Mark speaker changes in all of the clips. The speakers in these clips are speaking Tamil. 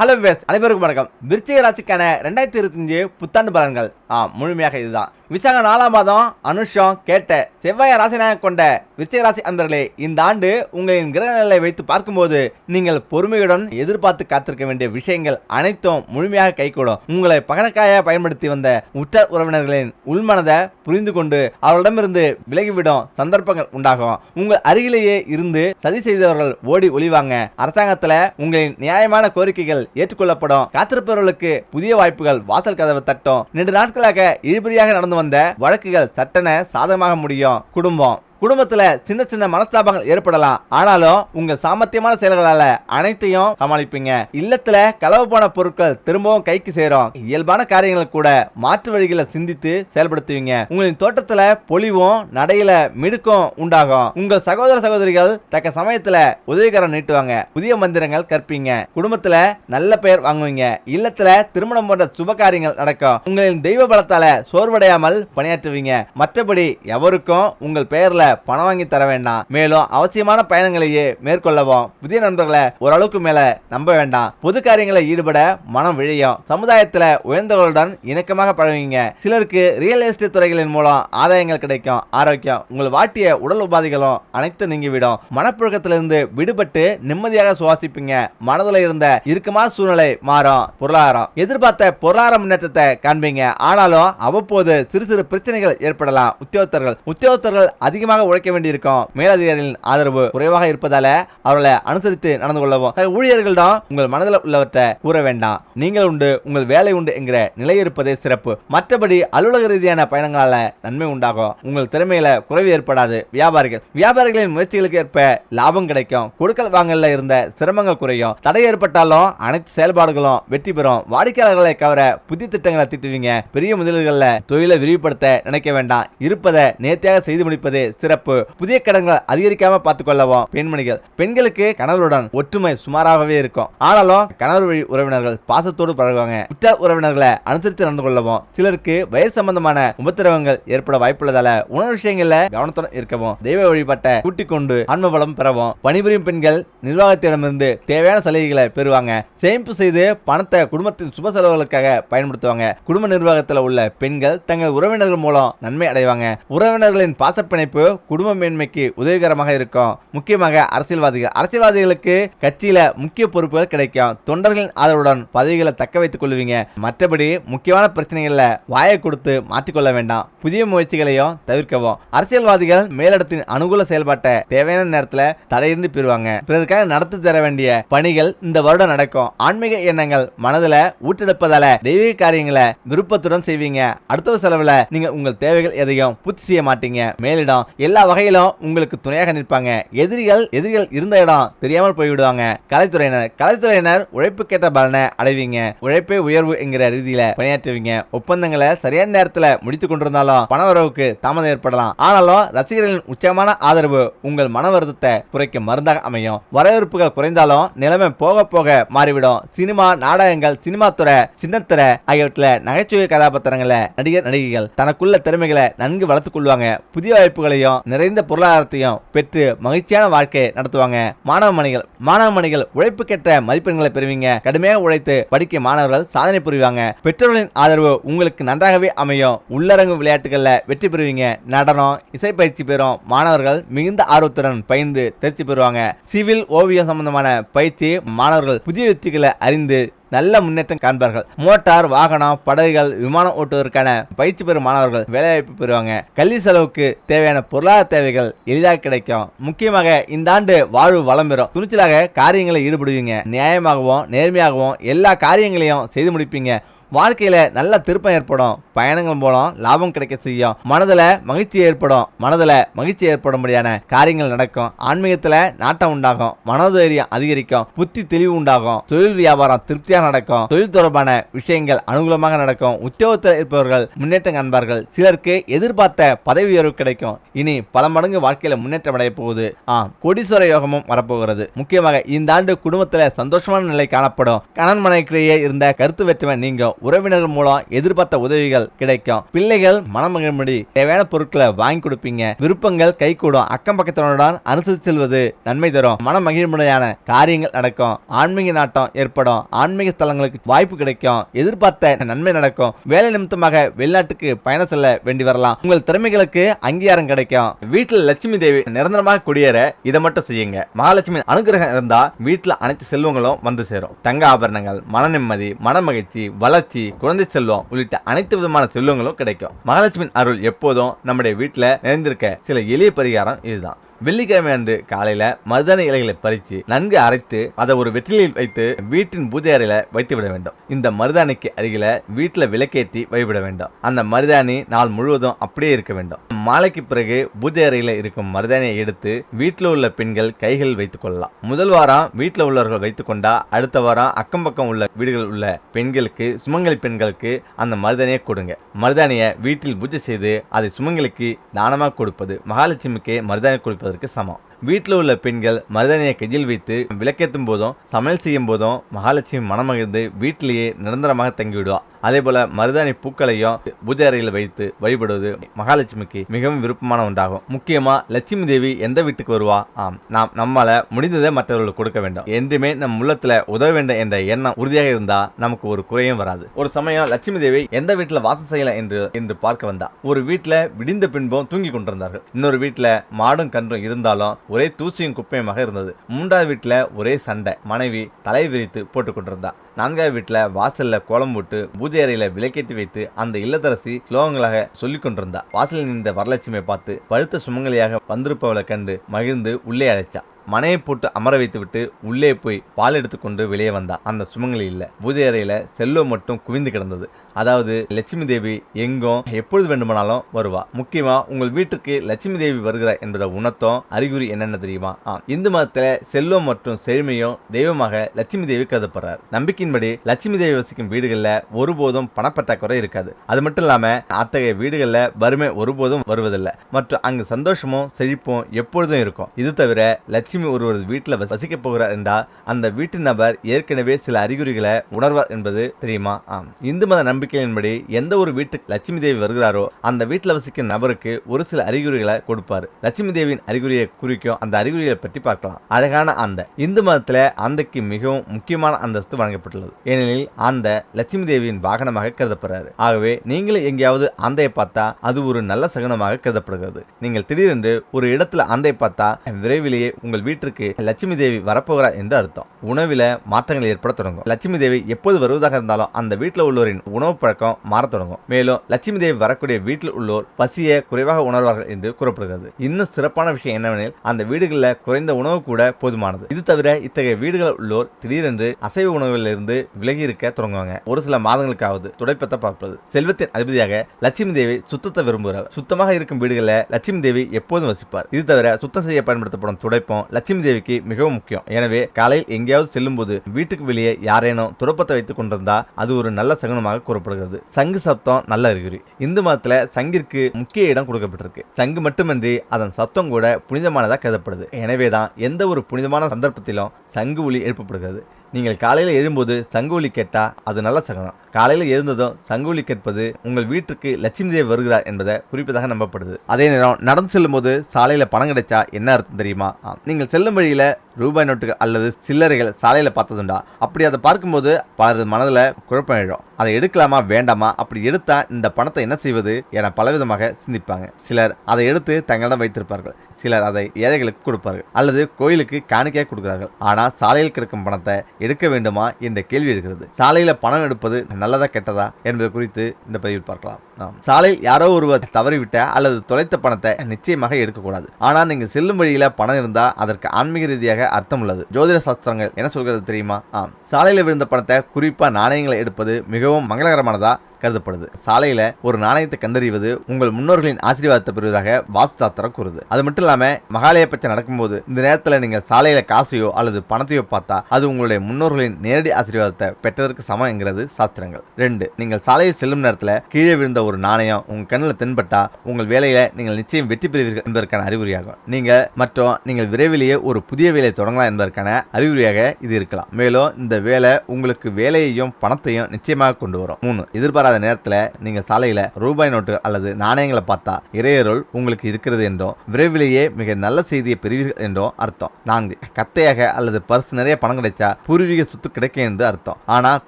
Speaker 1: ஹலோ வேஸ் அனைவருக்கும் வணக்கம். விருச்சிக ராசிக்கான ரெண்டாயிரத்தி இருபத்தஞ்சு புத்தாண்டு பலன்கள். ஆ முழுமையாக இதுதான். விசாக நாலாம் மாதம் அனுஷம் கேட்ட செவ்வாய் ராசினாக கொண்ட விருச்சிக ராசி அன்பர்களே இந்த ஆண்டு உங்களின் கிரகநிலை வைத்து பார்க்கும்போது நீங்கள் பொறுமையுடன் எதிர்பார்த்து காத்திருக்க வேண்டிய விஷயங்கள் அனைத்தும் முழுமையாக கைகூடும். உங்களை பகடக்காய பயன்படுத்தி வந்த உற்றார் உறவினர்களின் உள்மனதை புரிந்து கொண்டு அவர்களிடமிருந்து விலகிவிடும் சந்தர்ப்பங்கள் உண்டாகும். உங்கள் அருகிலேயே இருந்து சதி செய்தவர்கள் ஓடி ஒளிவாங்க. அரசாங்கத்தில் உங்களின் நியாயமான கோரிக்கைகள் ஏற்றுக்கொள்ளப்படும். காத்திருப்பவர்களுக்கு புதிய வாய்ப்புகள் வாசல் கதவை தட்டும். நீண்ட நாட்களாக இழுபறியாக நடந்து வந்த வழக்குகள் சட்டென சாதகமாக முடியும். குடும்பம். குடும்பத்துல சின்ன சின்ன மனஸ்தாபங்கள் ஏற்படலாம். ஆனாலும் உங்க சாமர்த்தியமான செயல்களால அனைத்தையும் சமாளிப்பீங்க. இல்லத்துல களவு போன பொருட்கள் திரும்பவும் கைக்கு சேரும். இயல்பான காரியங்கள் கூட மாற்று வழிகளை சிந்தித்து செயல்படுத்துவீங்க. உங்களின் தோட்டத்துல பொலிவும் நடையில மிடுக்கும் உண்டாகும். உங்கள் சகோதர சகோதரிகள் தக்க சமயத்துல உதவிகரம் நீட்டுவாங்க. புதிய மந்திரங்கள் கற்பீங்க. குடும்பத்துல நல்ல பெயர் வாங்குவீங்க. இல்லத்துல திருமணம் போன்ற சுப காரியங்கள் நடக்கும். உங்களின் தெய்வ பலத்தால சோர்வடையாமல் பணியாற்றுவீங்க. மற்றபடி எவருக்கும் உங்கள் பெயர்ல பணம் வாங்கி தர வேண்டாம். மேலும் அவசியமான பயணங்களையே மேற்கொள்ளவும். புதிய நண்பர்களை ஓரளவுக்கு மேல நம்ப வேண்டாம். பொது காரியங்களை ஈடுபட மனம் விழியும். சமுதாயத்துல உயர்ந்தவர்களுடன் இணக்கமாக பழகுவீங்க. சிலருக்கு ரியல் எஸ்டேட் துறைகளின் மூலம் ஆதாயங்கள் கிடைக்கும். ஆரோக்கியம் உங்கள் வாட்டிய உடல் உபாதைகளும் அனைத்து நீங்கிவிடும். மனப்புழக்கத்திலிருந்து விடுபட்டு நிம்மதியாக சுவாசிப்பீங்க. மனதில் இருந்த இறுக்கமான சூழ்நிலை மாறும். பொருளாதாரம். எதிர்பார்த்த பொருளாதார முன்னேற்றத்தை காண்பீங்க. ஆனாலும் அவ்வப்போது சிறு சிறு பிரச்சனைகள் ஏற்படலாம். உத்தியோகத்தர்கள். உத்தியோகத்தர்கள் அதிகமாக உழைக்க வேண்டியிருக்கும். மேலதிகாரிகளின் ஆதரவு குறைவாக இருப்பதால அவர்களை அனுசரித்து நடந்து கொள்ளவும். ஊழியர்களிடம் உங்கள் மனதில் உள்ளவற்றை கூற வேண்டாம். நீங்கள் உண்டு உங்கள் வேலை உண்டு என்கிற நிலை இருப்பதே சிறப்பு. மற்றபடி அலுவலக ரீதியான பயணங்களால நன்மை உண்டாகும். உங்கள் திறமையில குறைவு ஏற்படாது. வியாபாரிகள் வியாபாரிகளின் முயற்சிகளுக்கு ஏற்ப லாபம் கிடைக்கும். கொடுக்கல் வாங்கல இருந்த சிரமங்கள் குறையும். தடை ஏற்பட்டாலும் அனைத்து செயல்பாடுகளும் வெற்றி பெறும். வாடிக்கையாளர்களை கவர புதிய திட்டங்களை திட்டுவீங்க. பெரிய முதலீடுகளில் தொழிலை விரிவுபடுத்த நினைக்க வேண்டாம். இருப்பதை நேர்த்தியாக செய்து முடிப்பது சிறப்பு. புதிய கடன்கள் அதிகரிக்காம பார்த்துக்கொள்ளவும் பெண்மணிகள். பெண்களுக்கு கணவருடன் ஒற்றுமை சுமாராகவே இருக்கும். ஆனாலும் கணவர் வழி உறவினர்கள் பாசத்தோடு பழகுவாங்க. உற்றார் உறவினர்களை அனுசரித்து நடந்து கொள்ளவும் சிலருக்கு வயது சம்பந்தமான உபத்திரவங்கள் ஏற்பட வாய்ப்புள்ளதால உணவு விஷயங்கள்ல கவனத்துடன் இருக்கவும் தெய்வ வழிபட்ட கூட்டிக் கொண்டு ஆன்ம பலம் பெறவும் பணிபுரியும் பெண்கள் நிர்வாகத்திடமிருந்து தேவையான சலுகைகளை பெறுவாங்க. சேமிப்பு செய்து பணத்தை குடும்பத்தின் சுப செலவுகளுக்காக பயன்படுத்துவாங்க. குடும்ப நிர்வாகத்தில் உள்ள பெண்கள் தங்கள் உறவினர்கள் மூலம் நன்மை அடைவாங்க. உறவினர்களின் பாசப்பிணைப்பு குடும்ப மேன்மைக்கு உதவிகரமாக இருக்கும். முக்கியமாக அரசியல்வாதிகள். அரசியல்வாதிகளுக்கு கட்சியில முக்கிய பொறுப்புகள் கிடைக்கும். தொண்டர்களின் ஆதரவுடன் பதவிகளை தக்க வைத்துக் கொள்வீங்க. மற்றபடி முக்கியமான பிரச்சனைகள்ல வாயை கொடுத்து மாற்றிக்கொள்ள வேண்டாம். புதிய முயற்சிகளையும் தவிர்க்கவும். அரசியல்வாதிகள் மேலிடத்தின் அனுகூல செயல்பாட்டை தேவையான நேரத்துல தடையிருந்து பெறுவாங்க. பிறருக்காக நடத்தி தர வேண்டிய பணிகள் இந்த வருடம் நடக்கும். ஆன்மீக எண்ணங்கள் மனதுல ஊட்டெடுப்பதால தெய்வீக காரியங்களை விருப்பத்துடன் செய்வீங்க. அடுத்த செலவுல நீங்க உங்கள் தேவைகள் எதையும் பூர்த்தி செய்ய மாட்டீங்க. மேலிடம் எல்லா வகையிலும் உங்களுக்கு துணையாக நிற்பாங்க. எதிரிகள் எதிரிகள் இருந்த இடம் தெரியாமல் போய்விடுவாங்க. கலைத்துறையினர் கலைத்துறையினர் உழைப்புக்கேற்ற பலனை அடைவீங்க. உழைப்பே உயர்வு என்கிற ரீதியில பணியாற்றுவீங்க. ஒப்பந்தங்களை சரியான நேரத்தில் முடித்துக் கொண்டிருந்தாலும் பண வரவுக்கு தாமதம் ஏற்படலாம். ஆனாலும் ரசிகர்களின் உச்சமான ஆதரவு உங்கள் மன வருத்தத்தை குறைக்க மருந்தாக அமையும். வரவேற்புகள் குறைந்தாலும் நிலைமை போக போக மாறிவிடும். சினிமா நாடகங்கள் சினிமா துறை சின்னத்துறை ஆகியவற்றில் நகைச்சுவை கதாபாத்திரங்களை நடிகர் நடிகைகள் தனக்குள்ள திறமைகளை நன்கு வளர்த்துக் கொள்வாங்க. புதிய வாய்ப்புகளையும் நிறைந்த பொருளாதாரத்தையும் பெற்று மகிழ்ச்சியான வாழ்க்கை நடத்துவாங்க. மாணவ மணிகள் மாணவ மணிகள் உழைப்புக்கேற்ற மதிப்பெண்களை பெறுவீங்க. கடுமையாக உழைத்து படிக்க மாணவர்கள் சாதனை புரிவாங்க. பெற்றோர்களின் ஆதரவு உங்களுக்கு நன்றாகவே அமையும். உள்ளரங்கு விளையாட்டுகளில் வெற்றி பெறுவீங்க. நடனம் இசை பயிற்சி பெறும் மாணவர்கள் மிகுந்த ஆர்வத்துடன் பயின்று தேர்ச்சி பெறுவாங்க. சிவில் ஓவியம் சம்பந்தமான பயிற்சி மாணவர்கள் புதிய யுத்திகளை அறிந்து நல்ல முன்னேற்றம் காண்பார்கள். மோட்டார் வாகனம் படகுகள் விமானம் ஓட்டுவதற்கான பயிற்சி பெறும் மாணவர்கள் வேலைவாய்ப்பு பெறுவாங்க. கல்வி செலவுக்கு தேவையான பொருளாதார தேவைகள் எளிதாக கிடைக்கும். முக்கியமாக இந்த ஆண்டு வாழ்வு வளம் பெறும். துணிச்சலாக காரியங்களை ஈடுபடுவீங்க. நியாயமாகவும் நேர்மையாகவும் எல்லா காரியங்களையும் செய்து முடிப்பீங்க. வாழ்க்கையில நல்ல திருப்பம் ஏற்படும். பயணங்கள் மூலம் லாபம் கிடைக்க செய்யும். மனதுல மகிழ்ச்சி ஏற்படும். மனதுல மகிழ்ச்சி ஏற்படும்படியான காரியங்கள் நடக்கும். ஆன்மீகத்துல நாட்டம் உண்டாகும். மனோதைரியம் அதிகரிக்கும். புத்தி தெளிவு உண்டாகும். தொழில் வியாபாரம் திருப்தியாக நடக்கும். தொழில் தொடர்பான விஷயங்கள் அனுகூலமாக நடக்கும். உத்தியோகத்தில் இருப்பவர்கள் முன்னேற்றம் காண்பார்கள். சிலருக்கு எதிர்பார்த்த பதவி உயர்வு கிடைக்கும். இனி பல மடங்கு வாழ்க்கையில முன்னேற்றம் அடைய போகுது. ஆ கொடிசுவர யோகமும் வரப்போகிறது. முக்கியமாக இந்த ஆண்டு குடும்பத்துல சந்தோஷமான நிலை காணப்படும். கணவன் மனைக்கிடையே இருந்த கருத்து வெற்றுமை நீங்கும். உறவினர்கள் மூலம் எதிர்பார்த்த உதவிகள் கிடைக்கும். பிள்ளைகள் மனமகிழ்மடி தேவையான பொருட்களை வாங்கி கொடுப்பீங்க. விருப்பங்கள் கைகூடும். அக்கம் பக்கத்தினருடன் அனுசரித்து செல்வது நன்மை தரும். மன மகிழ்முறையான காரியங்கள் நடக்கும். ஆன்மீக நாட்டம் ஏற்படும். ஆன்மீக ஸ்தலங்களுக்கு வாய்ப்பு கிடைக்கும். எதிர்பார்த்த நன்மை நடக்கும். வேலை நிமித்தமாக வெளிநாட்டுக்கு பயணம் செல்ல வேண்டி வரலாம். உங்கள் திறமைகளுக்கு அங்கீகாரம் கிடைக்கும். வீட்டில் லட்சுமி தேவி நிரந்தரமாக குடியேற இதை மட்டும் செய்யுங்க. மகாலட்சுமி அனுகிரகம் இருந்தா வீட்டில் அனைத்து செல்வங்களும் வந்து சேரும். தங்க ஆபரணங்கள் மன நிம்மதி மன மகிழ்ச்சி வளர்ச்சி குழந்தை செல்வம் உள்ளிட்ட அனைத்து விதமான செல்வங்களும் கிடைக்கும். மகாலட்சுமி அருள் எப்போதும் நம்முடைய வீட்டில் நிறைந்திருக்க சில எளிய பரிகாரம் இதுதான். வெள்ளிக்கிழமை அன்று காலையில மருதாணி இலைகளை பறித்து நன்கு அரைத்து அதை ஒரு வெற்றிலையில் வைத்து வீட்டின் பூஜை அறையில வைத்து விட வேண்டும். இந்த மருதாணிக்கு அருகில வீட்டுல விளக்கேற்றி வழிபட வேண்டும். அந்த மருதாணி நாள் முழுவதும் அப்படியே இருக்க வேண்டும். மாலைக்கு பிறகு பூஜை அறையில இருக்கும் மருதாணியை எடுத்து வீட்டில் உள்ள பெண்கள் கைகளில் வைத்துக் கொள்ளலாம். முதல் வாரம் வீட்டில் உள்ளவர்கள் வைத்துக் கொண்டா அடுத்த வாரம் அக்கம் பக்கம் உள்ள வீடுகள் உள்ள பெண்களுக்கு சுமங்கலி பெண்களுக்கு அந்த மருதாணியை கொடுங்க. மருதாணியை வீட்டில் பூஜை செய்து அதை சுமங்கலிக்கு தானமாக கொடுப்பது மகாலட்சுமிக்கு மருதாணி கொடுப்பதற்கு சமம். வீட்டில் உள்ள பெண்கள் மருதாணியை கையில் வைத்து விளக்கேற்றும் போதும் சமையல் செய்யும் போதும் மகாலட்சுமி மனமகிழ்ந்து வீட்டிலேயே நிரந்தரமாக தங்கிவிடுவாள் அதே போல மருதாணி பூக்களையும் பூஜை அறையில் வைத்து வழிபடுவது மகாலட்சுமிக்கு மிகவும் விருப்பமான ஒன்றாகும். முக்கியமா லட்சுமி தேவி எந்த வீட்டுக்கு வருவா? ஆம் நாம் நம்மால முடிந்ததை மற்றவர்களுக்கு கொடுக்க வேண்டும். என்றுமே நம் உள்ளத்துல உதவ வேண்டும் என்ற எண்ணம் உறுதியாக இருந்தா நமக்கு ஒரு குறையும் வராது. ஒரு சமயம் லட்சுமி தேவி எந்த வீட்டுல வாசம் செய்யலாம் என்று என்று பார்க்க வந்தா. ஒரு வீட்டுல விடிந்த பின்பும் தூங்கி கொண்டிருந்தார்கள். இன்னொரு வீட்டுல மாடும் கன்றும் இருந்தாலும் ஒரே தூசியும் குப்பையுமாக இருந்தது. மூன்றாவது வீட்டில் ஒரே சண்டை. மனைவி தலை விரித்து போட்டுக் கொண்டிருந்தா. நான்காவது வீட்டில் வாசலில் கோலம் போட்டு பூஜை அறையில் விளக்கேற்றி வைத்து அந்த இல்லத்தரசி ஸ்லோகங்களாக சொல்லிக் கொண்டிருந்தா. வாசலில் நின்ற வரலட்சுமியை பார்த்து பழுத்த சுமங்கலியாக வந்திருப்பவளை கண்டு மகிழ்ந்து உள்ளே அழைச்சா. மனையை போட்டு அமர வைத்துவிட்டு உள்ளே போய் பால் எடுத்துக்கொண்டு வெளியே வந்தா. அந்த சுமங்கலி இல்லை. பூஜை அறையில் செல்லோ மட்டும் குவிந்து கிடந்தது. அதாவது லட்சுமி தேவி எங்கும் எப்பொழுது வேண்டுமானாலும் வருவா. முக்கியமா உங்கள் வீட்டுக்கு லட்சுமி தேவி வருகிறார் என்பதை உணர்த்தும் அறிகுறி என்னென்ன தெரியுமா? இந்து மதத்துல செல்வம் மற்றும் செழுமையும் தெய்வமாக லட்சுமி தேவி கருதப்படுறார். நம்பிக்கையின்படி லட்சுமி தேவி வசிக்கும் வீடுகளில் ஒருபோதும் பணப்பற்றாக்குறை இருக்காது. அது மட்டும் இல்லாம அத்தகைய வீடுகளில் வறுமை ஒருபோதும் வருவதில்லை. மற்றும் அங்கு சந்தோஷமும் செழிப்பும் எப்பொழுதும் இருக்கும். இது தவிர லட்சுமி ஒருவர் வீட்டில் வசிக்க போகிறார் என்றால் அந்த வீட்டு நபர் ஏற்கனவே சில அறிகுறிகளை உணர்வார் என்பது தெரியுமா? ஆம். இந்து மத நம்பிக்கையின்படி எந்த ஒரு வீட்டுக்கு லட்சுமி தேவி வருகிறாரோ அந்த வீட்டில் வசிக்கும் நபருக்கு ஒரு சில அறிகுறிகளை கொடுப்பார். லட்சுமி தேவியின் அறிகுறியை குறிக்கும் அந்த அறிகுறிகளை பற்றி பார்க்கலாம். அழகான அந்த இந்து மதத்தில் அந்தைக்கு மிகவும் முக்கியமான அந்தஸ்து வழங்கப்பட்டுள்ளது. ஏனெனில் அந்த லட்சுமி தேவியின் வாகனமாக கருதப்படுறாரு. ஆகவே நீங்களும் எங்கேயாவது ஆந்தையை பார்த்தா அது ஒரு நல்ல சகுனமாக கருதப்படுகிறது. நீங்கள் திடீரென்று ஒரு இடத்துல ஆந்தை பார்த்தா விரைவிலேயே உங்கள் வீட்டிற்கு லட்சுமி தேவி வரப்போகிறார் என்று அர்த்தம். உணவில் மாற்றங்கள் ஏற்பட தொடங்கும். லட்சுமி தேவி எப்போது வருவதாக இருந்தாலும் அந்த வீட்டில் உள்ளவரின் உணவு பழக்கம் மாறத் தொடங்கும். மேலும் லட்சுமி தேவி வரக்கூடிய வீட்டில் உள்ளோர் பசியை குறைவாக உணர்வார்கள் என்று கூறப்படுகிறது. இன்னும் சிறப்பான விஷயம் என்னவெனில் அந்த வீடுகளில் குறைந்த உணவு கூட போதுமானது. இது தவிர இத்தகைய வீடுகளில் உள்ளோர் திடீரென்று அசைவ உணவுகளிலிருந்து விலகி இருக்க தொடங்குவாங்க. ஒரு சில மாதங்களுக்காவது துடைப்பத்தை பார்ப்பது. செல்வத்தின் அதிபதியாக லட்சுமி தேவி சுத்தத்தை விரும்புகிறார். சுத்தமாக இருக்கும் வீடுகளில் லட்சுமி தேவி எப்போதும் வசிப்பார். இது தவிர சுத்தம் செய்ய பயன்படுத்தப்படும் துடைப்பம் லட்சுமி தேவிக்கு மிகவும் முக்கியம். எனவே காலையில் எங்கேயாவது செல்லும்போது வீட்டுக்கு வெளியே யாரேனும் துடைப்பத்தை வைத்துக் கொண்டிருந்தா அது ஒரு நல்ல சகுனமாக கூறப்படுகிறது. சங்கு சப்தம் நல்ல அறிகுறி. இந்து மதத்துல சங்கிற்கு முக்கிய இடம் கொடுக்கப்பட்டிருக்கு. சங்கு மட்டுமின்றி அதன் சத்தம் கூட புனிதமானதாக கருதப்படுது. எனவேதான் எந்த ஒரு புனிதமான சந்தர்ப்பத்திலும் சங்கு ஒலி எழுப்பப்படுகிறது. நீங்கள் காலையில் எழும்போது சங்கு ஒலி கேட்டால் அது நல்ல சகனம். காலையில் எழுந்ததும் சங்கு ஒலி கேட்பது உங்கள் வீட்டுக்கு லட்சுமி தேவி வருகிறார் என்பதை குறிப்பதாக நம்பப்படுது. அதே நேரம் நடந்து செல்லும்போது சாலையில் பணம் கிடைச்சா என்ன அர்த்தம் தெரியுமா? நீங்கள் செல்லும் வழியில் ரூபாய் நோட்டுகள் அல்லது சில்லறைகள் சாலையில் பார்த்ததுண்டா? அப்படி அதை பார்க்கும்போது பலரது மனதில் குழப்பம் எழும் அதை எடுக்கலாமா வேண்டாமா? அப்படி எடுத்தால் இந்த பணத்தை என்ன செய்வது என பலவிதமாக சிந்திப்பாங்க. சிலர் அதை எடுத்து தங்களிடம் வைத்திருப்பார்கள். சிலர் அதை ஏழைகளுக்கு கொடுப்பார்கள். அல்லது கோயிலுக்கு காணிக்கையாக கொடுக்கிறார்கள். ஆனால் சாலையில் கிடக்கும் பணத்தை எடுக்க வேண்டுமா என்ற கேள்வி இருக்கிறது சாலையில் பணம் எடுப்பது நல்லதா கெட்டதா என்பது குறித்து இந்த பதிவில் பார்க்கலாம். சாலையில் யாரோ ஒருவர் தவறிவிட்ட அல்லது தொலைத்த பணத்தை நிச்சயமாக எடுக்கக்கூடாது. ஆனால் நீங்கள் செல்லும் வழியில் பணம் இருந்தால் அதற்கு ஆன்மீக ரீதியாக அர்த்தம் உள்ளது ஜோதிட சாஸ்திரங்கள் என்ன சொல்கிறது தெரியுமா? ஆம். சாலையில் விழுந்த பணத்தை குறிப்பாக நாணயங்களை எடுப்பது மிகவும் மங்களகரமானதா? கருதப்படுது. சாலையில ஒரு நாணயத்தை கண்டறிவது உங்கள் முன்னோர்களின் ஆசீர்வாதத்தை பெறுவதாக வாஸ்து சாஸ்திரம் கூறுது. அது மட்டும் இல்லாம மகாலய பச்சை நடக்கும்போது இந்த நேரத்துல நீங்க சாலையில காசையோ அல்லது பணத்தையோ பார்த்தா அது உங்களுடைய முன்னோர்களின் நேரடி ஆசீர்வாதத்தை பெற்றதற்கு சமம் என்கிறது சாஸ்திரங்கள். ரெண்டு நீங்கள் சாலையில் செல்லும் நேரத்துல கீழே விழுந்த ஒரு நாணயம் உங்க கண்ணில் தென்பட்டா உங்கள் வேலையில நீங்கள் நிச்சயம் வெற்றி பெறுவீர்கள் என்பதற்கான அறிகுறியாகும். நீங்க மற்றும் நீங்கள் விரைவிலேயே ஒரு புதிய வேலையை தொடங்கலாம் என்பதற்கான அறிகுறியாக இது இருக்கலாம். மேலும் இந்த வேலை உங்களுக்கு வேலையையும் பணத்தையும் நிச்சயமாக கொண்டு வரும். மூணு எதிர்பாராத நேரத்தில் நீங்கள் சாலையில் ரூபாய் நோட்டு அல்லது நாணயங்களை பார்த்தா இறையருள் உங்களுக்கு இருக்கிறது என்றும் விரைவிலேயே மிக நல்ல செய்தியை பெறுவீர்கள் என்றும் அர்த்தம். நான்கு கத்தையாக அல்லது பர்ஸ் நிறைய பணம் கிடைச்சா பூர்வீக சொத்து கிடைக்கும் என்று அர்த்தம். ஆனால்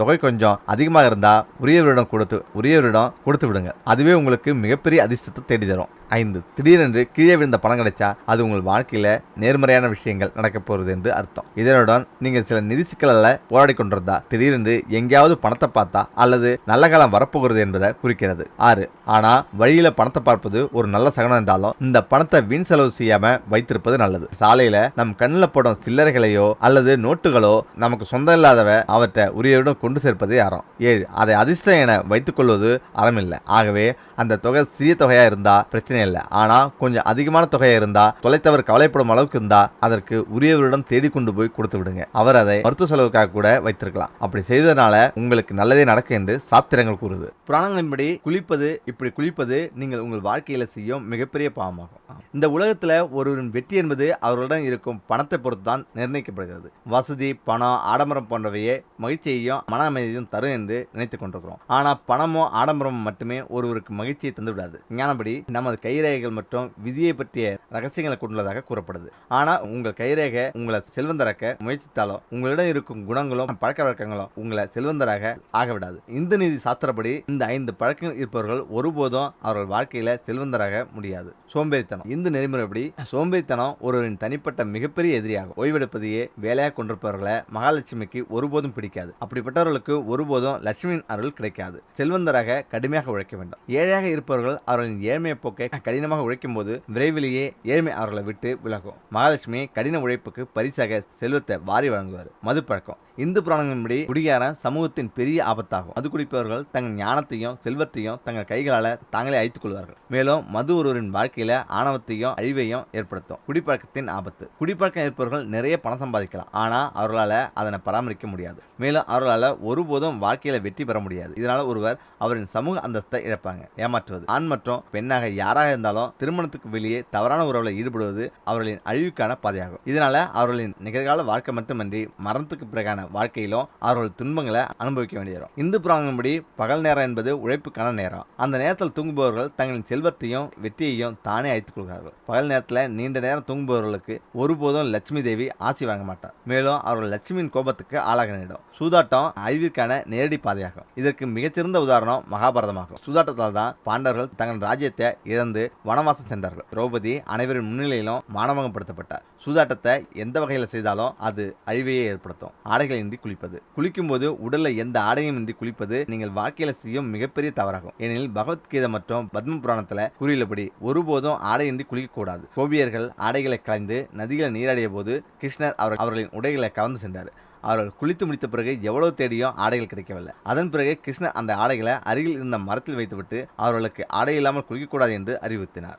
Speaker 1: தொகை கொஞ்சம் அதிகமாக இருந்தால் உரியவரிடம் கொடுத்து உரியவரிடம் கொடுத்து விடுங்க. அதுவே உங்களுக்கு மிகப்பெரிய அதிர்ஷ்டத்தை தேடி தரும் ஐந்து திடீரென்று கீழே விழுந்த பணம் கிடைச்சா அது உங்கள் வாழ்க்கையில் நேர்மறையான விஷயங்கள் நடக்க போகிறது என்று அர்த்தம். இதனுடன் நீங்கள் சில நிதி சிக்கலில் போராடி கொண்டிருந்தா திடீரென்று எங்கேயாவது பணத்தை பார்த்தா அல்லது நல்ல காலம் வரப்போகிறது என்பதை குறிக்கிறது. ஆறு ஆனா வழியில பணத்தை பார்ப்பது ஒரு நல்ல சகனம் என்றாலும் இந்த பணத்தை வீண் செலவு செய்யாம வைத்திருப்பது நல்லது. சாலையில நம் கண்ணில் போடும் சில்லறைகளையோ அல்லது நோட்டுகளோ நமக்கு சொந்தம் இல்லாதவ அவற்றை உரியவுடன் கொண்டு சேர்ப்பது அறம் ஏழு அதை அதிர்ஷ்டம் என வைத்துக் கொள்வது அறமில்லை. ஆகவே அந்த தொகை சிறிய தொகையா இருந்தா பிரச்சனை இல்லை. ஆனா கொஞ்சம் அதிகமான தொகையா இருந்தா தொலைத்தவர் கவலைப்படும் அளவுக்கு இருந்தா அதற்கு உரியவரிடம் தேடி கொண்டு போய் கொடுத்து விடுங்க. அவர் அதை மருத்துவ செலவுக்காக கூட வைத்திருக்கலாம். அப்படி செய்ததனால உங்களுக்கு நல்லதே நடக்கும் என்று சாத்திரங்கள் கூறுது. புராணங்களின்படி குளிப்பது இப்படி குளிப்பது நீங்கள் உங்கள் வாழ்க்கையில செய்யும் மிகப்பெரிய பாவமாகும். இந்த உலகத்துல ஒருவரின் வெற்றி என்பது அவர்களுடன் இருக்கும் பணத்தை பொறுத்து தான் நிர்ணயிக்கப்படுகிறது. வசதி பணம் ஆடம்பரம் போன்றவையே மகிழ்ச்சியையும் மன அமைதியையும் தரும் என்று நினைத்துக் கொண்டிருக்கிறோம். ஆனா பணமும் ஆடம்பரமும் மட்டுமே ஒருவருக்கு மகிழ்ச்சியை தந்துவிடாது. ஞானபடி நமது கைரேகைகள் மற்றும் விதியை பற்றிய ரகசியங்களை கொண்டுள்ளதாக கூறப்படுது. ஆனால் உங்கள் கைரேகை உங்களை செல்வந்தராக்க முயற்சித்தாலும் உங்களிடம் இருக்கும் குணங்களும் பழக்க வழக்கங்களும் உங்களை செல்வந்தராக ஆகவிடாது. இந்த நீதி சாஸ்திரப்படி இந்த ஐந்து பழக்கங்கள் இருப்பவர்கள் ஒருபோதும் அவர்கள் வாழ்க்கையில செல்வந்தராக முடியாது. சோம்பேறித்தனம். இந்து நெறிமுறைப்படி சோம்பேறித்தனம் ஒருவரின் தனிப்பட்ட மிகப்பெரிய எதிரியாகும். ஓய்வெடுப்பதையே வேலையாக கொண்டிருப்பவர்களை மகாலட்சுமிக்கு ஒருபோதும் பிடிக்காது. அப்படிப்பட்டவர்களுக்கு ஒருபோதும் லட்சுமியின் அருள் கிடைக்காது. செல்வந்தராக கடுமையாக உழைக்க வேண்டும். ஏழை ஏழையாக இருப்பவர்கள் அவர்களின் ஏழ்மையை போக்கை கடினமாக உழைக்கும் போது விரைவிலேயே ஏழ்மை அவர்களை விட்டு விலகும். மகாலட்சுமி கடின உழைப்புக்கு பரிசாக செல்வத்தை வாரி வழங்குவார். மது பழக்கம் இந்து புராணங்களின்படி குடிகாரன் சமூகத்தின் பெரிய ஆபத்தாகும். மது குடிப்பவர்கள் தங்கள் ஞானத்தையும் செல்வத்தையும் தங்கள் கைகளால தாங்களே அழித்துக் கொள்வார்கள். மேலும் மது ஒருவரின் வாழ்க்கையில ஆணவத்தையும் அழிவையும் ஏற்படுத்தும். குடிப்பழக்கத்தின் ஆபத்து. குடிப்பழக்கம் இருப்பவர்கள் நிறைய பணம் சம்பாதிக்கலாம். ஆனா அவர்களால அதனை பராமரிக்க முடியாது. மேலும் அவர்களால ஒருபோதும் வாழ்க்கையில வெற்றி பெற முடியாது. இதனால ஒருவர் அவரின் சமூக அந்தஸ்தை இழப்பாங்க. ஏமாற்றுவது. ஆண் மற்றும் பெண்ணாக யாராக இருந்தாலும் திருமணத்துக்கு வெளியே தவறான உறவுல ஈடுபடுவது அவர்களின் அழிவுக்கான பாதையாகும். இதனால அவர்களின் நிகழ்கால வாழ்க்கை மட்டுமன்றி மரணத்துக்கு பிறகான வாழ்க்கையிலும் அவர்கள் துன்பங்களை அனுபவிக்க வேண்டியது இந்து புராணப்படி பகல் நேரம் என்பது உழைப்புக்கான நேரம். அந்த நேரத்தில் தூங்குபவர்கள் தங்களின் செல்வத்தையும் வெற்றியையும் தானே அழைத்துக் கொள்கிறார்கள். பகல் நேரத்தில் நீண்ட நேரம் தூங்குபவர்களுக்கு ஒருபோதும் லட்சுமி தேவி ஆசி வாங்க மாட்டார். மேலும் அவர்கள் லட்சுமியின் கோபத்துக்கு ஆளாக நேரிடும் சூதாட்டம் அழிவிற்கான நேரடி பாதையாகும். இதற்கு மிகச்சிறந்த உதாரணம் மகாபாரதமாகும். சூதாட்டத்தால் தான் பாண்டவர்கள் தங்கள் ராஜ்யத்தை இழந்து வனவாசம் சென்றார்கள். திரௌபதி அனைவரின் முன்னிலையிலும் மானவகப்படுத்தப்பட்டார் சூதாட்டத்தை எந்த வகையில் செய்தாலும் அது அழிவையே ஏற்படுத்தும். ஆடைகள் இன்றி குளிப்பது. குளிக்கும்போது உடலில் எந்த ஆடையும் இன்றி குளிப்பது நீங்கள் வாழ்க்கையில் செய்யும் மிகப்பெரிய தவறாகும். ஏனெனில் பகவத்கீதை மற்றும் பத்ம புராணத்தில் கூறியுள்ளபடி ஒருபோதும் ஆடையின்றி குளிக்கக்கூடாது கோபியர்கள் ஆடைகளை கலைந்து நதிகளை நீராடிய போது கிருஷ்ணர் அவர் அவர்களின் உடைகளை கவர்ந்து சென்றார். அவர்கள் குளித்து முடித்த பிறகு எவ்வளவு தேடியும் ஆடைகள் கிடைக்கவில்லை. அதன் பிறகு கிருஷ்ணர் அந்த ஆடைகளை அருகில் இருந்த மரத்தில் வைத்துவிட்டு அவர்களுக்கு ஆடை இல்லாமல் குளிக்கக்கூடாது என்று அறிவுறுத்தினார்.